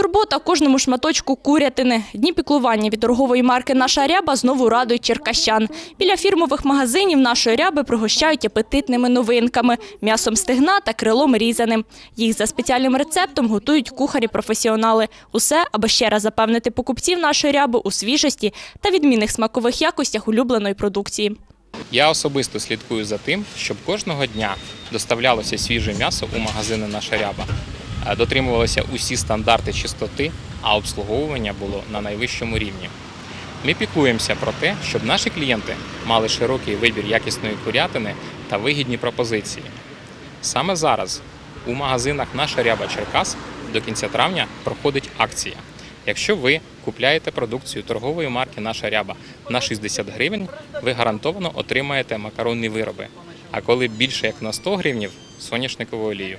Турбота кожному шматочку курятини. Дні піклування від торгової марки Наша ряба знову радують черкащан. Біля фірмових магазинів нашої ряби пригощають апетитними новинками – м'ясом стегна та крилом різаним. Їх за спеціальним рецептом готують кухарі-професіонали. Усе, аби ще раз запевнити покупців нашої ряби у свіжості та відмінних смакових якостях улюбленої продукції. Я особисто слідкую за тим, щоб кожного дня доставлялося свіже м'ясо у магазини Наша ряба, дотримувалися усі стандарти чистоти, а обслуговування було на найвищому рівні. Ми піклуємося про те, щоб наші клієнти мали широкий вибір якісної курятини та вигідні пропозиції. Саме зараз у магазинах Наша ряба Черкас до кінця травня проходить акція. Якщо ви купляєте продукцію торгової марки Наша ряба на 60 гривень, ви гарантовано отримаєте макаронні вироби. А коли більше як на 100 гривнів соняшникову олію.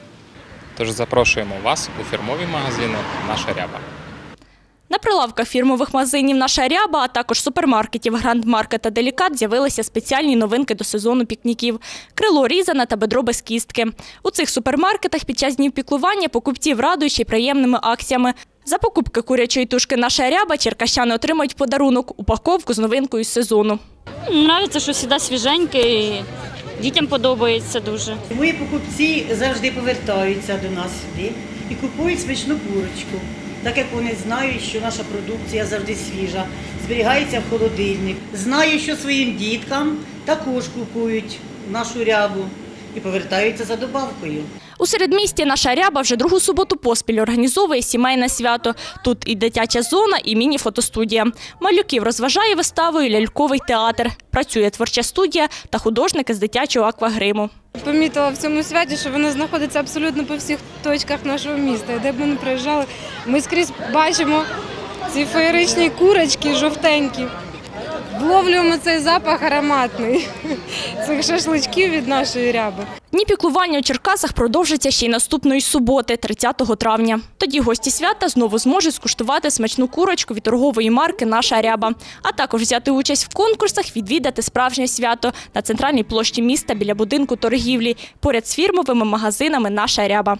Тож запрошуємо вас у фірмові магазини Наша ряба. На прилавках фірмових магазинів «Наша ряба», а також супермаркетів «Гранд Маркет» та «Делікат» з'явилися спеціальні новинки до сезону пікніків – крило різане та бедро без кістки. У цих супермаркетах під час днів піклування покупців радують ще й приємними акціями. За покупки курячої тушки «Наша ряба» черкащани отримають подарунок – упаковку з новинкою з сезону. Нравиться, що завжди свіженьке і дітям подобається дуже. Мої покупці завжди повертаються до нас сюди і купують смачну курочку, так як вони знають, що наша продукція завжди свіжа, зберігається в холодильник. Знаю, що своїм діткам також купують нашу рябу і повертаються за добавкою. У середмісті «Наша ряба» вже другу суботу поспіль організовує сімейне свято. Тут і дитяча зона, і міні-фотостудія. Малюків розважає виставою ляльковий театр. Працює творча студія та художники з дитячого аквагриму. Помітила в цьому святі, що воно знаходиться абсолютно по всіх точках нашого міста. Де б ми не приїжджали, ми скрізь бачимо ці феєричні курочки жовтенькі. Вловлюємо цей запах ароматний цих шашличків від нашої ряби. Дні піклування у Черкасах продовжаться ще й наступної суботи, 30 травня. Тоді гості свята знову зможуть скуштувати смачну курочку від торгової марки «Наша ряба», а також взяти участь в конкурсах, відвідати справжнє свято на центральній площі міста біля будинку торгівлі, поряд з фірмовими магазинами «Наша ряба».